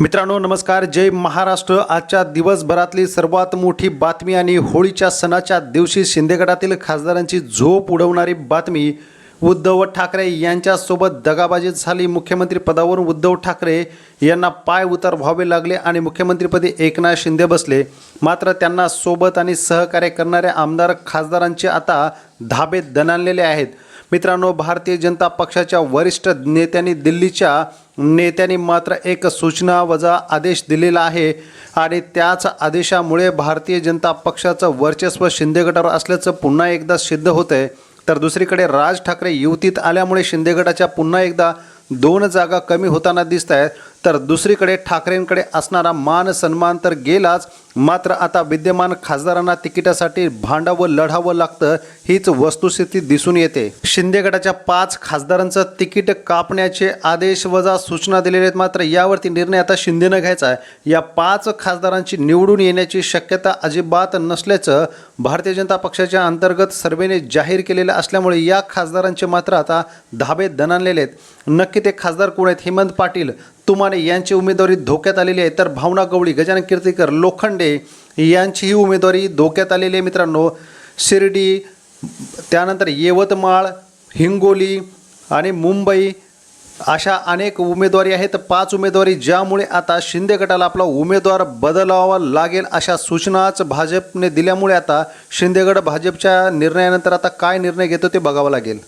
मित्रांनो नमस्कार. जय महाराष्ट्र. आजच्या दिवसभरातली सर्वात मोठी बातमी आणि होळीच्या सणाच्या दिवशी शिंदेगडातील खासदारांची झोप उडवणारी बातमी उद्धव ठाकरे यांच्यासोबत दगाबाजी झाली. मुख्यमंत्री पदावरून उद्धव ठाकरे यांना पाय उतार व्हावे लागले आणि मुख्यमंत्रीपदी एकनाथ शिंदे बसले. मात्र त्यांना सोबत आणि सहकार्य करणाऱ्या आमदार खासदारांचे आता धाबे दणाणलेले आहेत. मित्रांनो भारतीय जनता पक्षाच्या वरिष्ठ नेत्यांनी दिल्लीच्या नेत्यांनी मात्र एक सूचना वजा आदेश दिलेला आहे आणि त्याच आदेशामुळे भारतीय जनता पक्षाचं वर्चस्व शिंदे गटावर असल्याचं पुन्हा एकदा सिद्ध होतं आहे तर दुसरीकडे राज ठाकरे युतीत आल्यामुळे शिंदे गटाच्या पुन्हा एकदा दोन जागा कमी होताना दिसत आहेत तर दुसरीकडे ठाकरेंकडे असणारा मान सन्मान तर गेलाच मात्र आता विद्यमान खासदारांना तिकिटासाठी भांडावं लढावं लागतं हीच वस्तुस्थिती दिसून येते. शिंदे गटाच्या पाच खासदारांचं तिकीट कापण्याचे आदेश वजा सूचना दिलेले आहेत मात्र यावरती निर्णय आता शिंदेनं घ्यायचा आहे. या पाच खासदारांची निवडून येण्याची शक्यता अजिबात नसल्याचं भारतीय जनता पक्षाच्या अंतर्गत सर्वेने जाहीर केलेलं असल्यामुळे या खासदारांचे मात्र आता धाबे दणानलेले आहेत. नक्की ते खासदार कोण आहेत? हेमंत पाटील तुमाने यांची उमेदवारी धोक्यात आलेली आहे. तर भावना गवळी गजानन कीर्तीकर लोखंडे यांचीही उमेदवारी धोक्यात आलेली आहे मित्रांनो. शिर्डी त्यानंतर यवतमाळ हिंगोली आणि मुंबई अशा अनेक उमेदवारी आहेत. पाच उमेदवारी ज्यामुळे आता शिंदे गटाला आपला उमेदवार बदलावा लागेल अशा सूचनाच भाजपने दिल्यामुळे आता शिंदेगड भाजपच्या निर्णयानंतर आता काय निर्णय घेतो ते बघावं लागेल.